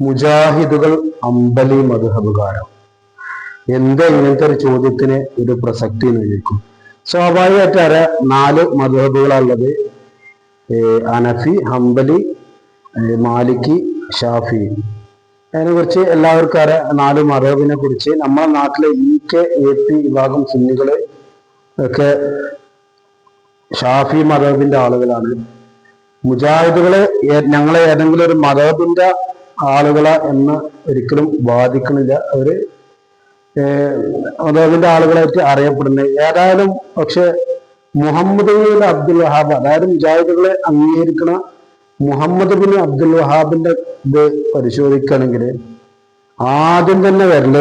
മുജാഹിദുകൾ അമ്പലി മധുഹബുകാരം എന്താ ഇങ്ങനത്തെ ഒരു ചോദ്യത്തിന് ഒരു പ്രസക്തി നിൽക്കും സ്വാഭാവികമായിട്ട് അര നാല് മധുഹബുകളുള്ളത് അനഫി ഹംബലി മാലിക്കി ഷാഫി. അതിനെ കുറിച്ച് എല്ലാവർക്കും അറിയാം നാല് മധുഹബിനെ കുറിച്ച്. നമ്മുടെ നാട്ടിലെ ഇ കെ എ പി വിഭാഗം സുന്നികൾ ഒക്കെ ഷാഫി മധുഹബിന്റെ ആളുകളാണ്. മുജാഹിദുകൾ ഞങ്ങളെ ഏതെങ്കിലും ഒരു മതത്തിന്റെ ആളുകളെ എന്ന് ഒരിക്കലും ബാധിക്കണില്ല അവർ മതത്തിന്റെ ആളുകളായിട്ട് അറിയപ്പെടുന്നത് ഏതായാലും പക്ഷെ മുഹമ്മദ് ബിൻ അബ്ദുൽ വഹാബ് അതായത് മുജാഹിദുകളെ അംഗീകരിക്കണ മുഹമ്മദ് ബിൻ അബ്ദുൽ വഹാബിന്റെ ഇത് പരിശോധിക്കുകയാണെങ്കിൽ ആദ്യം തന്നെ വരൽ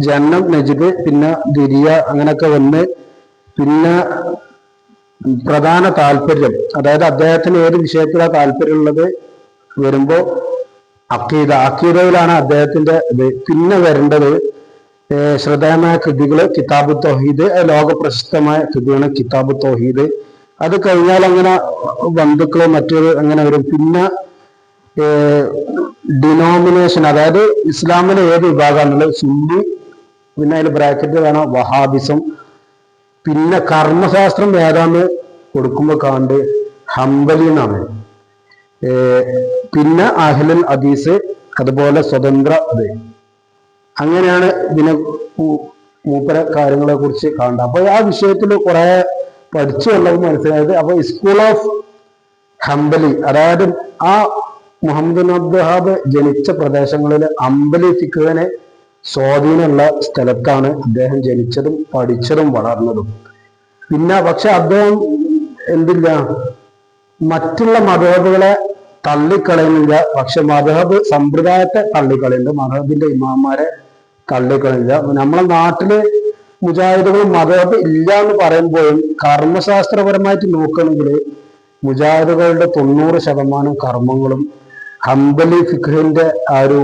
ജന്നം നജിബ് പിന്നെ ദിരിയ അങ്ങനെയൊക്കെ വന്ന് പിന്നെ പ്രധാന താല്പര്യം അതായത് അദ്ദേഹത്തിന് ഏത് വിഷയത്തിലാണ് താല്പര്യമുള്ളത് വരുമ്പോ അക്കീദ അക്കീതയിലാണ് അദ്ദേഹത്തിന്റെ പിന്നെ വരേണ്ടത്. ശ്രദ്ധേയമായ കൃതികൾ കിതാബ് തൗഹീദ് ലോക പ്രശസ്തമായ കൃതിയാണ് കിതാബ് തൗഹീദ്. അത് കഴിഞ്ഞാൽ അങ്ങനെ ബന്ധുക്കളോ മറ്റൊരു അങ്ങനെ വരും. പിന്നെ ഡിനോമിനേഷൻ അതായത് ഇസ്ലാമിലെ ഏത് വിഭാഗമാണുള്ളത് സുന്നി പിന്നെ അതിൽ ബ്രാക്കറ്റ് വേണം വഹാബിസം. പിന്നെ കർമ്മശാസ്ത്രം ഏതാന്ന് കൊടുക്കുമ്പോ കാണ്ട് ഹംബലി എന്നാണ്. പിന്നെ അഹ്ലുൽ അദീസ് അതുപോലെ സ്വതന്ത്ര ഇത്. അങ്ങനെയാണ് ഇതിനെ മൂപ്പര കാര്യങ്ങളെ കുറിച്ച് കാണുന്നത്. അപ്പൊ ആ വിഷയത്തിൽ കുറെ പഠിച്ചു ഉള്ളത് മനസ്സിലായത് അപ്പൊ സ്കൂൾ ഓഫ് ഹംബലി അതായത് ആ മുഹമ്മദ് അബ്ദുഹാബ് ജനിച്ച പ്രദേശങ്ങളിൽ അമ്പലി ഫിഖുവിനെ സ്വാധീനമുള്ള സ്ഥലത്താണ് അദ്ദേഹം ജനിച്ചതും പഠിച്ചതും വളർന്നതും. പിന്നെ പക്ഷെ അദ്ദേഹം എന്തില്ല മറ്റുള്ള മതഹബുകളെ തള്ളിക്കളയുന്നില്ല പക്ഷെ മധഹബ് സമ്പ്രദായത്തെ തള്ളിക്കളയുന്നുണ്ട് മധഹബിന്റെ ഇമാമാരെ തള്ളിക്കളയില്ല നമ്മളെ നാട്ടിൽ മുജാഹിദുകൾ മതഹബ് ഇല്ല എന്ന് പറയുമ്പോഴും കർമ്മശാസ്ത്രപരമായിട്ട് നോക്കുകയാണെങ്കിൽ മുജാഹിദുകളുടെ തൊണ്ണൂറ് ശതമാനം കർമ്മങ്ങളും ഹംബലി ഫിഖിന്റെ ആ ഒരു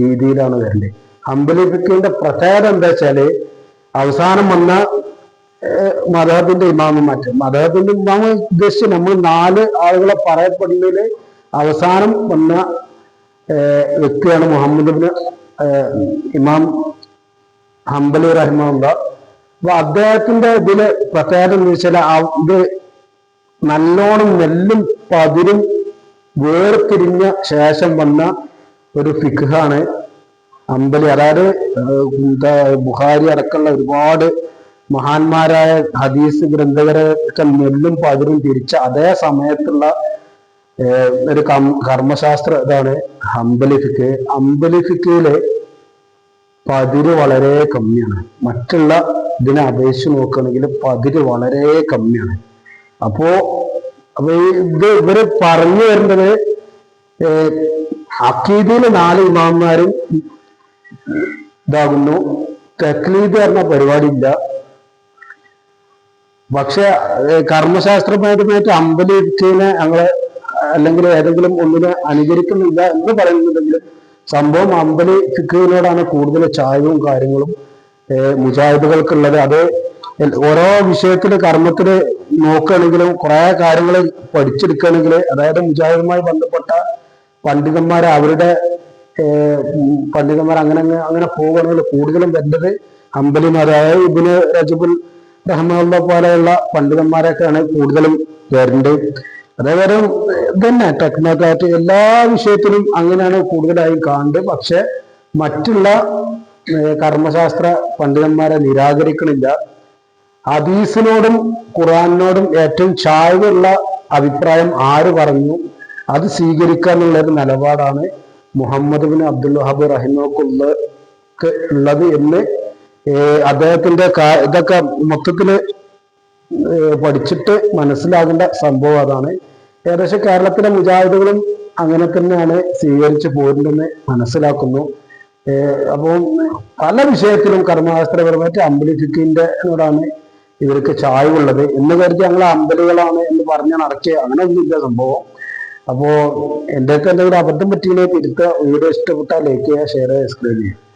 രീതിയിലാണ് വരുന്നത് ഹംബലി ഫിഖിന്റെ പ്രത്യേകത എന്താ വെച്ചാൽ അവസാനം വന്ന മദഹബിന്റെ ഇമാമ് മാറ്റം മദഹബിന്റെ ഇമാമ് ഉദ്ദേശിച്ച് നമ്മൾ നാല് ആളുകളെ പറയപ്പെടുന്നതിൽ അവസാനം വന്ന വ്യക്തിയാണ് മുഹമ്മദ് ഇമാം ഹംബലി റഹിമുള്ള അപ്പൊ അദ്ദേഹത്തിന്റെ ഇതിൽ പ്രത്യേകത എന്ന് വെച്ചാൽ ഇത് നല്ലോണം നെല്ലും പതിരും വേർതിരിഞ്ഞ ശേഷം വന്ന ഒരു ഫിഖാണ് അമ്പലി. അതായത് ബുഹാരി അടക്കമുള്ള ഒരുപാട് മഹാന്മാരായ ഹദീസ് ഗ്രന്ഥകരൊക്കെ നെല്ലും പതിരും തിരിച്ച അതേ സമയത്തുള്ള ഒരു കർമ്മശാസ്ത്ര ഇതാണ് അമ്പലിഫിക്ക് അമ്പലിഫിക്കയിലെ പതിര് വളരെ കമ്മിയാണ്. മറ്റുള്ള ഇതിനെ അപേക്ഷിച്ച് നോക്കുകയാണെങ്കിൽ പതിര് വളരെ കമ്മിയാണ്. അപ്പോ ഇത് ഇവർ പറഞ്ഞു വരേണ്ടത് അക്കീദിയിലെ നാല് ഇമാന്മാരും ഇതാകുന്നു. തെക്ലീദ് പറഞ്ഞ പരിപാടിയില്ല. പക്ഷെ കർമ്മശാസ്ത്രമായിട്ട് കർമ്മശാസ്ത്രപരമായിട്ട് അമ്പലിനെ ഞങ്ങൾ അല്ലെങ്കിൽ ഏതെങ്കിലും ഒന്നിനെ അനുകരിക്കുന്നില്ല എന്ന് പറയുന്നുണ്ടെങ്കിലും സംഭവം അമ്പലി ഫിഖിനോടാണ് കൂടുതൽ ചായവും കാര്യങ്ങളും മുജാഹിദുകൾക്കുള്ളത്. അത് ഓരോ വിഷയത്തിന് കർമ്മത്തിന് നോക്കുകയാണെങ്കിലും കുറെ കാര്യങ്ങൾ പഠിച്ചെടുക്കുകയാണെങ്കിൽ അതായത് മുജാഹിദുമായി ബന്ധപ്പെട്ട പണ്ഡിതന്മാർ അവരുടെ പണ്ഡിതന്മാർ അങ്ങനെ അങ്ങനെ പോവുകയാണെങ്കിൽ കൂടുതലും വേണ്ടത് അമ്പലിം അതായത് ഇബിന് രജബുൽ റഹ്മുള്ള പോലെയുള്ള പണ്ഡിതന്മാരൊക്കെയാണ് കൂടുതലും വരേണ്ടത് അതേപോലെ തന്നെ ടെക്നോക്രാറ്റ് എല്ലാ വിഷയത്തിലും അങ്ങനെയാണ് കൂടുതലായും കാണുന്നത്. പക്ഷെ മറ്റുള്ള കർമ്മശാസ്ത്ര പണ്ഡിതന്മാരെ നിരാകരിക്കണില്ല. ഹദീസിനോടും ഖുറാനോടും ഏറ്റവും ചായ്വുള്ള അഭിപ്രായം ആര് പറഞ്ഞു? അത് സ്വീകരിക്കുക എന്നുള്ള ഒരു നിലപാടാണ് മുഹമ്മദ് ബിൻ അബ്ദുൽ വഹാബ് റഹിമക്കുള്ള ഉള്ളത് എന്ന് അദ്ദേഹത്തിന്റെ ഇതൊക്കെ മൊത്തത്തിൽ പഠിച്ചിട്ട് മനസ്സിലാകേണ്ട സംഭവം അതാണ്. ഏകദേശം കേരളത്തിലെ മുജാഹിദുകളും അങ്ങനെ തന്നെയാണ് സ്വീകരിച്ചു പോരുന്നെന്ന് മനസ്സിലാക്കുന്നു. അപ്പോൾ പല വിഷയത്തിലും കർമ്മശാസ്ത്രപരമായിട്ട് അമ്പലിഫിക്കിന്റെ നോടാണ് ഇവർക്ക് ചായവുള്ളത്. എന്ന് കരുതി ഞങ്ങൾ അമ്പലികളാണ് എന്ന് പറഞ്ഞ് നടക്കുക. അങ്ങനെ ഒന്നുമില്ല സംഭവം. അപ്പോ എന്തൊക്കെ എന്തെങ്കിലും അബദ്ധം പറ്റിയില്ലേ? തിരുത്ത വീഡിയോ ഇഷ്ടപ്പെട്ടാൽ ലൈക്ക് ചെയ്യുക ഷെയർ ചെയ്യുക ചെയ്യുക.